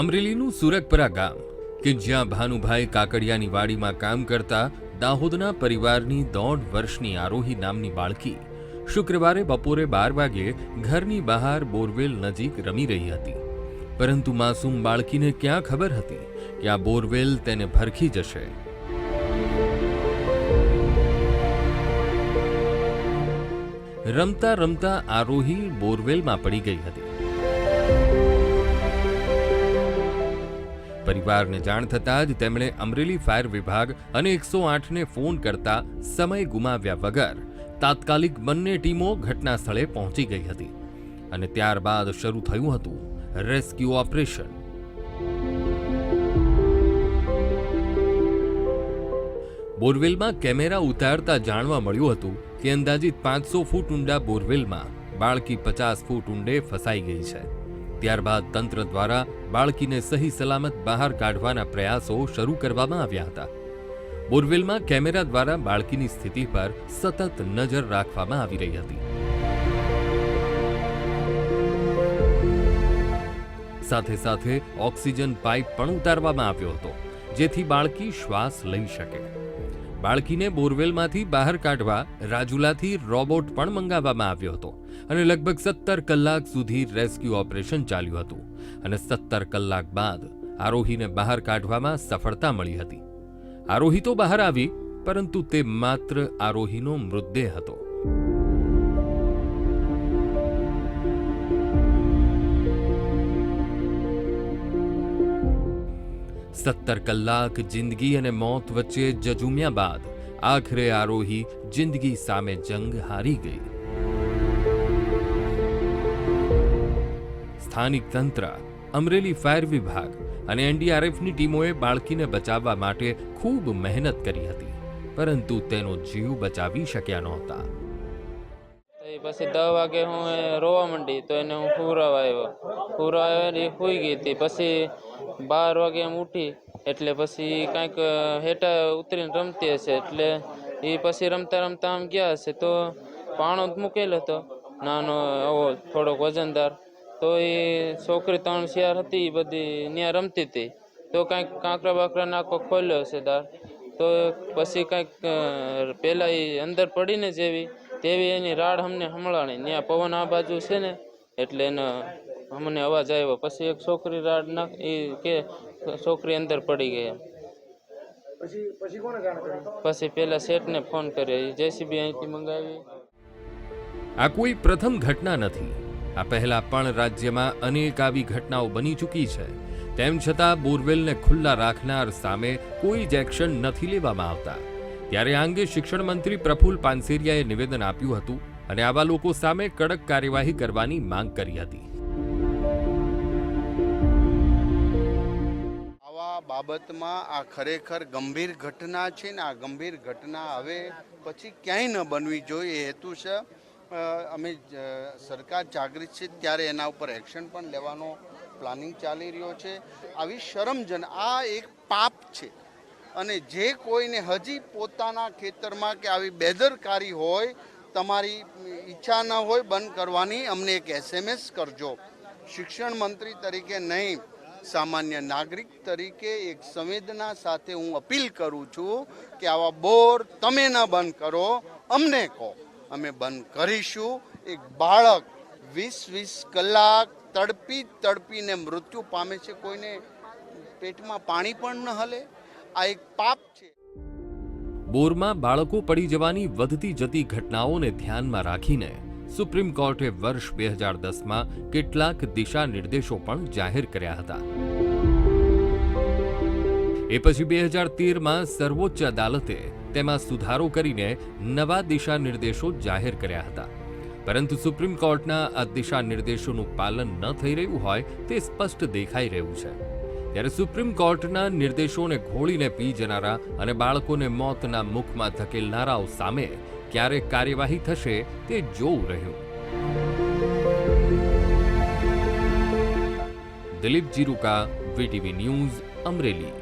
અમરેલીનું સુરકપરા ગામ, કે જ્યાં ભાનુભાઈ કાકડિયાની વાડીમાં કામ કરતા દાહોદના પરિવારની દોઢ વર્ષની આરોહી નામની બાળકી શુક્રવારે બપોરે બાર વાગ્યે ઘરની બહાર બોરવેલ નજીક રમી રહી હતી. પરંતુ માસૂમ બાળકીને ક્યાં ખબર હતી કે આ બોરવેલ તેને ભરખી જશે? રમતા રમતા આરોહી બોરવેલમાં પડી ગઈ હતી. પરિવારને જાણ થતાં જ તેમણે અમરેલી ફાયર વિભાગ અને એકસો આઠને ફોન કરતા સમય ગુમાવ્યા વગર તાત્કાલિક બંને ટીમો ઘટના સ્થળે પહોંચી ગઈ હતી અને ત્યારબાદ શરૂ થયું હતું રેસ્ક્યુ ઓપરેશન. બોરવેલમાં કેમેરા ઉતારતા જાણવા મળ્યું હતું કે અંદાજિત પાંચસો ફૂટ ઊંડા બોરવેલમાં બાળકી પચાસ ફૂટ ઊંડે ફસાઈ ગઈ છે. ત્યારબાદ તંત્ર દ્વારા બાળકીને સહી સલામત બહાર કાઢવાના પ્રયાસો શરૂ કરવામાં આવ્યા હતા. બોરવેલમાં કેમેરા દ્વારા બાળકીની સ્થિતિ પર સતત નજર રાખવામાં આવી રહી હતી. સાથે સાથે ઓક્સિજન પાઇપ પણ ઉતારવામાં આવ્યો હતો, જેથી બાળકી શ્વાસ લઈ શકે. બાળકીને બોરવેલમાંથી બહાર કાઢવા રાજુલાથી રોબોટ પણ મંગાવવામાં આવ્યો હતો અને લગભગ સત્તર કલાક સુધી રેસ્ક્યુ ઓપરેશન ચાલ્યું હતું અને સત્તર કલાક બાદ આરોહીને બહાર કાઢવામાં સફળતા મળી હતી. આરોહી તો બહાર આવી, પરંતુ તે માત્ર આરોહીનો મૃતદેહ હતો. સત્તર કલાક જિંદગી અને મોત વચ્ચે જજુમ્યા બાદ આખરે આરોહી જિંદગી સામે જંગ હારી ગઈ. સ્થાનિક તંત્ર, અમરેલી ફાયર વિભાગ અને એનડીઆરએફની ટીમોએ બાળકીને બચાવવા માટે ખૂબ મહેનત કરી હતી, પરંતુ તેનો જીવ બચાવી શક્યા નહોતા. પછી દસ વાગે હું રોવા માંડી તો એને હું હુરાવા આવ્યો. હુરાવા આવ્યો એ સૂઈ ગઈ હતી. પછી બાર વાગે એમ ઉઠી, એટલે પછી કાંઈક હેઠા ઉતરીને રમતી હશે, એટલે એ પછી રમતા રમતા આમ ગયા હશે, તો પાણો જ મૂકેલો હતો, નાનો આવો થોડોક વજનદાર. તો એ છોકરી ત્રણ શિયાર હતી, એ બધી ત્યાં રમતી હતી. તો કાંઈક કાંકરા બાકરા નાખો ખોલ્યો હશે દાર તો પછી કાંઈક પહેલાં એ અંદર પડીને જેવી, તેવી એની રાડ અમને સંભળાણી. ત્યાં પવન આ બાજુ છે ને, એટલે એનો અમને અવાજ આવ્યો. પછી એક છોકરી રાડ ના એ કે છોકરી અંદર પડી ગઈ એમ. પછી પછી કોને પછી પેલા શેઠને ફોન કર્યો. જેસીબી અહીંથી મંગાવી. આ કોઈ પ્રથમ ઘટના નથી. આ પહેલા પણ રાજ્યમાં અનેક આવી ઘટનાઓ બની ચૂકી છે. તેમ છતાં બોરવેલને ખુલ્લા રાખનાર સામે કોઈ જ એક્શન નથી લેવામાં આવતા. ત્યારે આ અંગે શિક્ષણ મંત્રી પ્રફુલ પાનસેરિયાએ નિવેદન આપ્યું હતું અને આવા લોકો સામે કડક કાર્યવાહી કરવાની માંગ કરી હતી. બાબતમાં આ ખરેખર ગંભીર ઘટના છે ને આ ગંભીર ઘટના હવે પછી ક્યાંય ન બનવી જોઈએ. હેતુ છે અમે સરકાર જાગૃત છે ત્યારે એના ઉપર એક્શન પણ લેવાનો પ્લાનિંગ ચાલી રહ્યો છે. આવી શરમજન આ એક પાપ છે. અને જે કોઈને હજી પોતાના ખેતરમાં કે આવી બેદરકારી હોય, તમારી ઈચ્છા ન હોય બંધ કરવાની, અમને એક એસએમએસ કરજો. શિક્ષણ મંત્રી તરીકે નહીં સામાન્ય નાગરિક તરીકે એક સંવેદના સાથે હું અપીલ કરું છું કે આવા બોર તમે ન બંધ કરો, અમને કહો. અમે બંધ કરીશું. એક બાળક વીસ વીસ કલાક તડપી તડપીને મૃત્યુ પામે છે, કોઈને પેટમાં પાણી પણ ન હલે. આ એક પાપ છે. બોરમાં બાળકો પડી જવાની વધતી જતી ઘટનાઓને ધ્યાનમાં રાખીને સુપ્રીમ કોર્ટે વર્ષ બે હજાર દસમાં કેટલાક દિશા નિર્દેશો પણ જાહેર કર્યા હતા. એ પછી બે હજાર તેરમાં સર્વોચ્ચ અદાલતે તેમાં સુધારો કરીને નવા દિશા નિર્દેશો જાહેર કર્યા હતા. પરંતુ સુપ્રીમ કોર્ટના આ દિશા નિર્દેશોનું પાલન ન થઈ રહ્યું હોય તે સ્પષ્ટ દેખાઈ રહ્યું છે. ત્યારે સુપ્રીમ કોર્ટના નિર્દેશોને ઘોળીને પી જનારા અને બાળકોને મોતના મુખમાં ધકેલનારાઓ સામે ક્યારે કાર્યવાહી થશે તે જોવું રહ્યું. Dilip Jiruka VTV news Amreli.